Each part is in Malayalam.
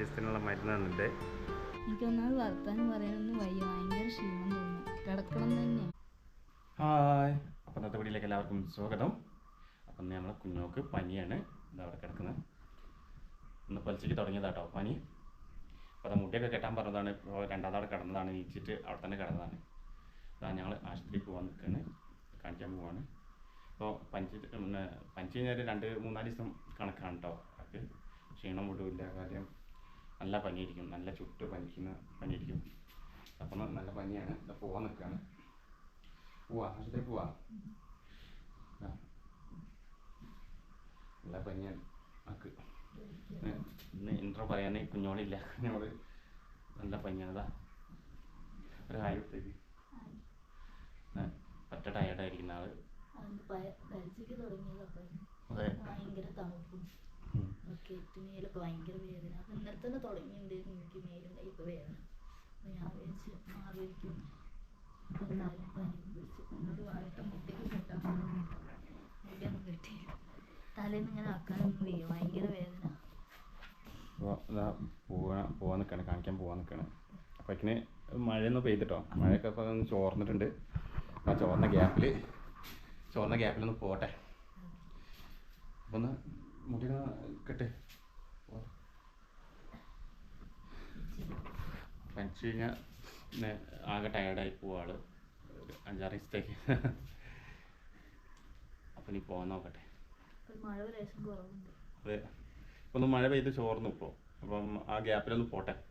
ദിവസത്തിനുള്ള മരുന്ന് തന്നിട്ട് എനിക്കൊന്നാൾ വർത്താനം പറയാനൊന്നും വയ്യ. ഭയങ്കര ക്ഷീണം തോന്നുന്നു. കിടക്കണം തന്നെ. ഹായ്. അപ്പം ഇന്നത്തെ വീട്ടിലേക്ക് എല്ലാവർക്കും സ്വാഗതം. അപ്പം ഇന്ന് നമ്മളെ കുഞ്ഞോക്ക് പനിയാണ്. ഇതാ അവിടെ കിടക്കുന്നത് ഇന്ന് പലിച്ചയ്ക്ക് തുടങ്ങിയതാട്ടോ പനി. അപ്പോൾ അത് മുടിയൊക്കെ കെട്ടാൻ പറഞ്ഞതാണ്. ഇപ്പോൾ രണ്ടാമതവിടെ കിടന്നതാണ്. നീച്ചിട്ട് അവിടെ തന്നെ കിടന്നതാണ്. അതാണ് ഞങ്ങൾ ആശുപത്രിയിൽ പോകാൻ നിൽക്കുകയാണ് കാണിക്കാൻ പോവാണ്. അപ്പോൾ പനിച്ച് പിന്നെ പനിച്ച് കഴിഞ്ഞാൽ രണ്ട് മൂന്നാൽ ദിവസം കണക്കാണ് കേട്ടോ അത് ക്ഷീണം വിടില്ല കാര്യം നല്ല പനിയായിരിക്കും നല്ല ചുട്ട് പനിക്കുന്ന പനിയായിരിക്കും. അപ്പം നല്ല പനിയാണ്. ഇതാ പോവാൻ നിൽക്കുകയാണ് പോവാ ആശുപത്രി പോവാ. നല്ല പനിയാണ്. ആക്ക്. ഇന്ന് ഇൻട്രോ പറയാനേ കുഞ്ഞോളില്ല. കുഞ്ഞോൾ നല്ല പനിയാണതാ ഒരു ഹായ് കൊടുത്തേക്ക് പറ്റ ടയർഡായിരിക്കുന്ന ആൾ ഭയങ്കര തണുപ്പും. ഒക്കെ ഭയങ്കര തന്നെ തുടങ്ങിയിട്ടുണ്ട് എനിക്ക് മേലും കൈക്ക് വേദന അപ്പം ഞാൻ വിളിച്ച് മാറിയിരിക്കും. എന്നാലും പനി പിടിച്ചു എന്നോട് വാഴട്ട മുട്ടയ്ക്ക് കെട്ടാൻ മുട്ടയൊന്നും കെട്ടി. തലേന്ന് ഇങ്ങനെ ആക്കാനൊന്നും വയ്യ ഭയങ്കര വേദന. പോവാൻ കാണിക്കാൻ പോവാൻ നിൽക്കുകയാണ് അപ്പോൾ ഇതിന് മഴയൊന്നും പെയ്തിട്ടോ? മഴയൊക്കെ ഇപ്പോൾ ചോർന്നിട്ടുണ്ട്. ആ ചോർന്ന ഗ്യാപ്പിൽ ചോർന്ന ഗ്യാപ്പിലൊന്ന് പോട്ടെ. ഒന്ന് മുടി കെട്ട്. പനിച്ചു കഴിഞ്ഞാൽ ആകെ ടയർഡായി പോവാൾ ഒരു അഞ്ചാറ് ദിവസത്തേക്ക്. അപ്പം നീ പോകാൻ നോക്കട്ടെ. അതെ. ഇപ്പൊ ഒന്ന് മഴ പെയ്ത് ചോർന്നു ഇപ്പോൾ അപ്പം ആ ഗ്യാപ്പിലൊന്ന് പോട്ടെ.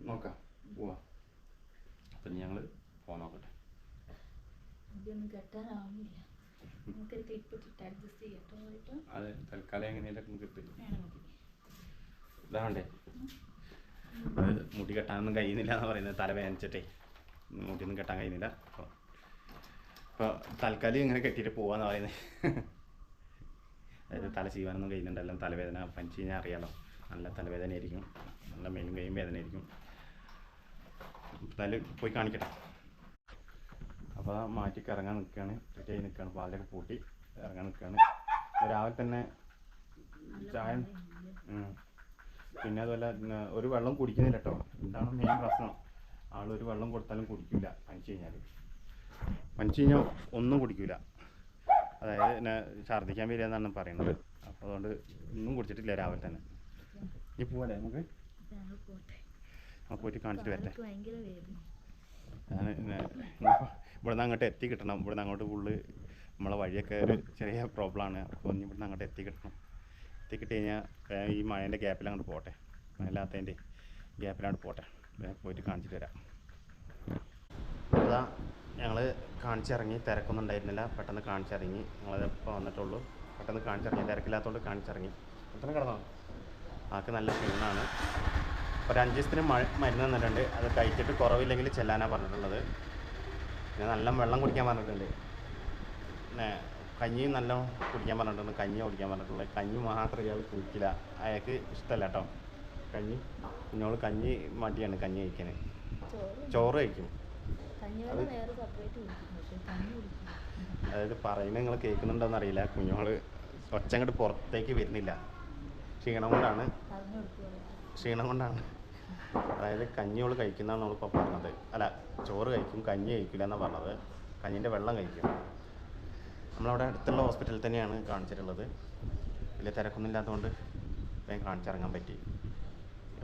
നോക്കാം. പോവാ. അപ്പം ഞങ്ങൾ പോകാൻ നോക്കട്ടെ. അതെ. തൽക്കാലം എങ്ങനെയല്ലേ കിട്ടും വേണം മതി ഇതാണ്ടേ മുടി കെട്ടാനൊന്നും കഴിയുന്നില്ല എന്ന് പറയുന്നത്. തല വേദനിച്ചിട്ടേ. മുടിയൊന്നും കെട്ടാൻ കഴിയുന്നില്ല. അപ്പോൾ ഇപ്പോൾ തൽക്കാലം ഇങ്ങനെ കെട്ടിയിട്ട് പോവാന്ന് പറയുന്നത്. അതായത് തല ചെയ്യാനൊന്നും കഴിയുന്നുണ്ടല്ലോ. തലവേദന പനിച്ച് കഴിഞ്ഞാൽ അറിയാലോ. നല്ല തലവേദന ആയിരിക്കും നല്ല മെയിൻ കൈയും വേദനയായിരിക്കും. എന്തായാലും പോയി കാണിക്കട്ടെ. അപ്പോൾ മാറ്റി ഇറങ്ങാൻ നിൽക്കുകയാണ് റെഡി ആയി നിൽക്കുകയാണ് പാലൊക്കെ പൂട്ടി ഇറങ്ങാൻ നിൽക്കുകയാണ് രാവിലെ തന്നെ ചായ. പിന്നെ അതുപോലെ ഒരു വെള്ളം കുടിക്കുന്നില്ല കേട്ടോ ഇതാണ് മെയിൻ പ്രശ്നം. ആളൊരു വെള്ളം കൊടുത്താലും കുടിക്കില്ല പനിച്ച് കഴിഞ്ഞാൽ പനിച്ച് കഴിഞ്ഞാൽ ഒന്നും കുടിക്കില്ല അതായത് പിന്നെ ഛർദ്ദിക്കാൻ വരിക എന്നാണ് പറയുന്നത്. അപ്പോൾ അതുകൊണ്ട് ഒന്നും കുടിച്ചിട്ടില്ല രാവിലെ തന്നെ. ഇനി പോവല്ലേ നമുക്ക്? നമുക്ക് പോയിട്ട് കാണിച്ചിട്ട് വരട്ടെ. ഇവിടുന്ന് അങ്ങോട്ട് എത്തി കിട്ടണം. ഇവിടുന്ന് അങ്ങോട്ട് ഫുള്ള് നമ്മളെ വഴിയൊക്കെ ഒരു ചെറിയ പ്രോബ്ലമാണ് അപ്പോൾ ഇനി ഇവിടുന്ന് അങ്ങോട്ട് എത്തി കിട്ടണം. എത്തി കിട്ടി കഴിഞ്ഞാൽ ഈ മഴേന്റെ ഗ്യാപ്പിൽ അങ്ങോട്ട് പോട്ടെ. മഴയില്ലാത്തതിന്റെ ഗ്യാപ്പിലങ്ങോട്ട് പോട്ടെ. പോയിട്ട് കാണിച്ചിട്ട് വരാം. അതാ ഞങ്ങൾ കാണിച്ചിറങ്ങി തിരക്കൊന്നും ഉണ്ടായിരുന്നില്ല പെട്ടെന്ന് കാണിച്ചിറങ്ങി. ഞങ്ങൾ ഇപ്പോൾ വന്നിട്ടുള്ളൂ. പെട്ടെന്ന് കാണിച്ചിറങ്ങി. തിരക്കില്ലാത്തതുകൊണ്ട് കാണിച്ചിറങ്ങി. പെട്ടെന്ന് കിടന്നോ? ആൾക്ക് നല്ല ക്ഷീണമാണ് ഒരു അഞ്ച് ദിവസത്തിന് മഴ മരുന്ന് തന്നിട്ടുണ്ട്. അത് കഴിച്ചിട്ട് കുറവില്ലെങ്കിൽ ചെല്ലാനാണ് പറഞ്ഞിട്ടുള്ളത്. പിന്നെ നല്ല വെള്ളം കുടിക്കാൻ പറഞ്ഞിട്ടുണ്ട്. പിന്നെ കഞ്ഞി നല്ല കുടിക്കാൻ പറഞ്ഞിട്ടുണ്ട് കഞ്ഞി കുടിക്കാൻ പറഞ്ഞിട്ടുള്ളത്. കഞ്ഞി മാത്രം ഇയാൾ കുടിക്കില്ല. അയാൾക്ക് ഇഷ്ടമല്ല കേട്ടോ. കഞ്ഞി കുഞ്ഞോൾ കഞ്ഞി മടിയാണ് കഞ്ഞി കഴിക്കാൻ ചോറ്? കഴിക്കും. അതായത് പറയുന്നത് നിങ്ങൾ കേൾക്കുന്നുണ്ടോന്ന് അറിയില്ല. കുഞ്ഞോൾ ഒച്ച അങ്ങോട്ട് പുറത്തേക്ക് വരുന്നില്ല. ക്ഷീണം കൊണ്ടാണ്. ക്ഷീണം കൊണ്ടാണ്. അതായത് കഞ്ഞിയോൾ കഴിക്കുന്നതാണ് നമ്മളിപ്പോൾ പറഞ്ഞത്. അല്ല ചോറ് കഴിക്കും കഞ്ഞി കഴിക്കില്ല എന്നാണ് പറഞ്ഞത്. കഞ്ഞിന്റെ വെള്ളം കഴിക്കും. നമ്മളവിടെ അടുത്തുള്ള ഹോസ്പിറ്റലിൽ തന്നെയാണ് കാണിച്ചിട്ടുള്ളത്. വലിയ തിരക്കൊന്നും ഇല്ലാത്തതുകൊണ്ട് വേഗം കാണിച്ചിറങ്ങാൻ പറ്റി.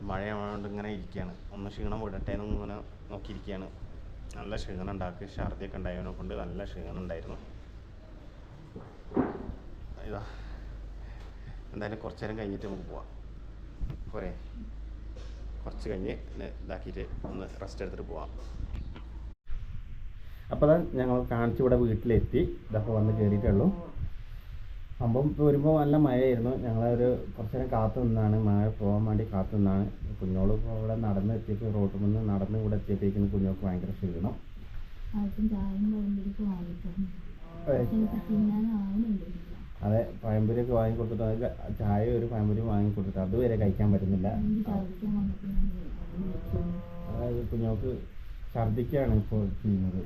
മഴയായതുകൊണ്ട് ഇങ്ങനെ ഇരിക്കുകയാണ്. ഒന്ന് ക്ഷീണം വിടട്ടെ എന്ന് ഇങ്ങനെ നോക്കിയിരിക്കുകയാണ്. നല്ല ക്ഷീണം ഉണ്ടാക്കി. ഛർദിയൊക്കെ ഉണ്ടായതിനെ കൊണ്ട് നല്ല ക്ഷീണം ഉണ്ടായിരുന്നു. ഇതാ. എന്തായാലും കുറച്ച് നേരം കഴിഞ്ഞിട്ട് നമുക്ക് പോവാം. പോരെ. കുറച്ച് കഴിഞ്ഞ് ഇതാക്കിയിട്ട് ഒന്ന് റെസ്റ്റ് എടുത്തിട്ട് പോവാം. അപ്പോൾ ഞങ്ങൾ കാണിച്ച് ഇവിടെ വീട്ടിലെത്തി. ഇതൊക്കെ വന്ന് കയറിയിട്ടുള്ളൂ സംഭവം ഇപ്പോൾ വരുമ്പോൾ നല്ല മഴയായിരുന്നു. ഞങ്ങളൊരു കുറച്ച് നേരം കാത്തു നിന്നാണ്. മഴ പോകാൻ വേണ്ടി കാത്തു നിന്നാണ്. കുഞ്ഞോൾ ഇപ്പോൾ ഇവിടെ നടന്ന് എത്തിയപ്പോൾ റോട്ടിൽ നിന്ന് നടന്ന് ഇവിടെ എത്തിയപ്പോഴേക്കും കുഞ്ഞോൾക്ക് ഭയങ്കര ക്ഷീണം. അതെ. പഴംപൊരിയൊക്കെ വാങ്ങി കൊടുത്തിട്ട് അത് ചായ ഒരു പഴംപൊരി വാങ്ങി കൊടുത്തിട്ട് അതുവരെ കഴിക്കാൻ പറ്റുന്നില്ല. കുഞ്ഞോക്ക് ഛർദിക്കാണ് ഇപ്പോൾ ചെയ്യുന്നത്.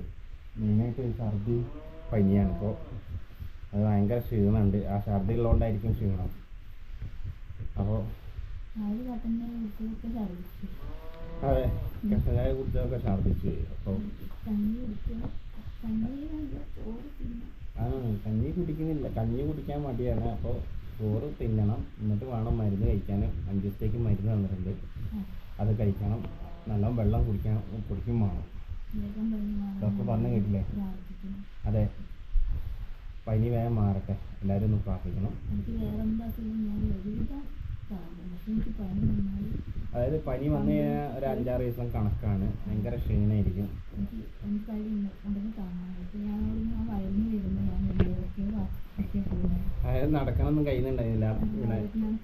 മെയിനായിട്ട് ഛർദി പനിയാണ്. ഇപ്പോൾ അത് ഭയങ്കര ക്ഷീണമുണ്ട്. ആ ഛർദി ഉള്ളതുകൊണ്ടായിരിക്കും ക്ഷീണം. അപ്പോൾ അതെ കഷായ കുട്ടികളൊക്കെ ഛർദിച്ചു. അപ്പോൾ കഞ്ഞി ആ കഞ്ഞി കുടിക്കുന്നില്ല. കഞ്ഞി കുടിക്കാൻ മടിയാണ്. അപ്പോൾ ചോറ് തിന്നണം. എന്നിട്ട് വേണം മരുന്ന് കഴിക്കാൻ അഞ്ച് ദിവസത്തേക്ക് മരുന്ന് തന്നിട്ടുണ്ട്. അത് കഴിക്കണം. നല്ല വെള്ളം കുടിക്കാൻ കുടിക്കും വേണം. ഡോക്ടർ പറഞ്ഞു കേട്ടില്ലേ? അതെ. പനി വേഗം മാറട്ടെ. എല്ലാവരും ഒന്ന് പ്രാർത്ഥിക്കണം. അതായത് പനി വന്നു കഴിഞ്ഞാൽ ഒരു അഞ്ചാറ് ദിവസം കണക്കാണ്. ഭയങ്കര ക്ഷീണമായിരിക്കും അതായത് എനിക്ക് അതിൽ ഉണ്ടെന്ന്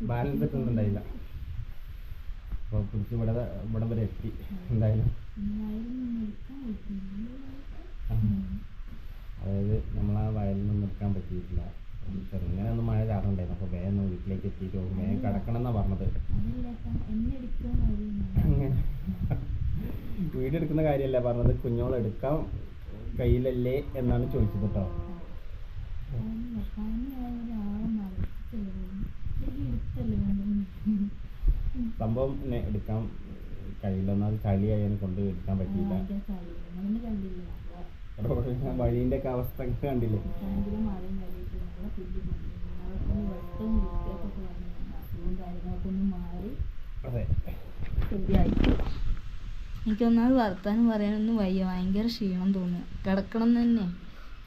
ബാലൻസ് ഒക്കെ നടക്കണമൊന്നും കിട്ടുന്നുണ്ടായില്ല. അപ്പോൾ പിടിച്ച് ഇവിടെ ഇവിടെ വരെ എത്തി. എന്തായാലും പിന്നെ വയലിൽ നിൽക്കാൻ പറ്റില്ല അതായത് നമ്മൾ ആ വയലിൽ നിന്ന് എടുക്കാൻ പറ്റിയിട്ടില്ല ചെറുങ്ങനെ ഒന്ന് മഴ ചാറുണ്ടായിരുന്നു അപ്പോൾ ഒന്ന് വീട്ടിലേക്ക് വേഗം കിടക്കണം എന്നാ പറഞ്ഞത് വീട് എടുക്കുന്ന കാര്യമല്ല പറഞ്ഞത്? കുഞ്ഞോൾ എടുക്കാം കയ്യിലല്ലേ എന്നാണ് ചോദിച്ചത് കേട്ടോ സംഭവം എടുക്കാം എടുക്കാൻ കഴിയില്ല ഒന്നാമത് ചളിയായാലും കൊണ്ട് എടുക്കാൻ പറ്റിയില്ല. വഴീന്റെ ഒക്കെ അവസ്ഥ കണ്ടില്ലേ? വൃത്തിയൊക്കെ അസുഖവും കാര്യങ്ങളൊക്കെ ഒന്ന് മാറി ശരിയായി എനിക്കൊന്നാമത് വർത്താനം പറയാനൊന്നും വയ്യ. ഭയങ്കര ക്ഷീണം തോന്നുന്നു. കിടക്കണം തന്നെ.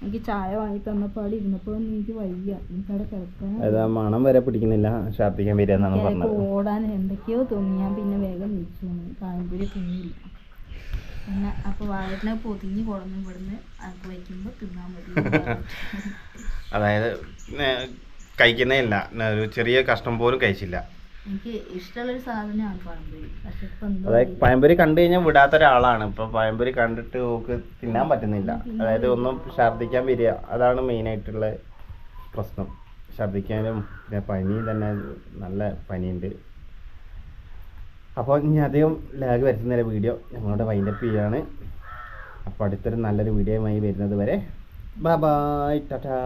എനിക്ക് ചായ വാങ്ങി തന്നപ്പാട് ഇരുന്നപ്പോഴൊന്നും എനിക്ക് വയ്യ. എനിക്കവിടെ കിടക്കാൻ അതായത് മണം വരെ പിടിക്കുന്നില്ല. ഛർദ്ദിക്കാൻ എനിക്ക് പറഞ്ഞത്. ഓടാൻ എന്തൊക്കെയോ തോന്നി. ഞാൻ പിന്നെ വേഗം നീച്ചു തോന്നി കായംപുരി തിന്നില്ല പിന്നെ അപ്പോൾ വയറിനെ പൊതിഞ്ഞ് കുടന്ന് ഇവിടുന്ന് അത് വയ്ക്കുമ്പോൾ തിന്നാൻ പറ്റും അതായത് കഴിക്കുന്നേ ഇല്ല ഒരു ചെറിയ കഷ്ണം പോലും കഴിച്ചില്ല. എനിക്ക് ഇഷ്ടമുള്ളൊരു സാധനമാണ് പഴംപൊരി. പക്ഷെ ഇപ്പം എന്തോ അതായത് പഴംപൊരി കണ്ടു കഴിഞ്ഞാൽ വിടാത്ത ഒരാളാണ് ഇപ്പൊ പഴംപൊരി കണ്ടിട്ട് ഓക്ക് തിന്നാൻ പറ്റുന്നില്ല. അതായത് ഒന്നും ഛർദ്ദിക്കാൻ വരിക. അതാണ് മെയിൻ ആയിട്ടുള്ള പ്രശ്നം. ഛർദ്ദിക്കാനും പിന്നെ പനി തന്നെ നല്ല പനിയുണ്ട്. അപ്പോൾ ഇനി അധികം ലാഗ് വരുത്തുന്ന വീഡിയോ. ഞങ്ങളുടെ വൈൻഡപ്പ് ചെയ്യാണ്. അപ്പോൾ അടുത്തൊരു നല്ലൊരു വീഡിയോയുമായി വരുന്നത് വരെ. Bye bye Tata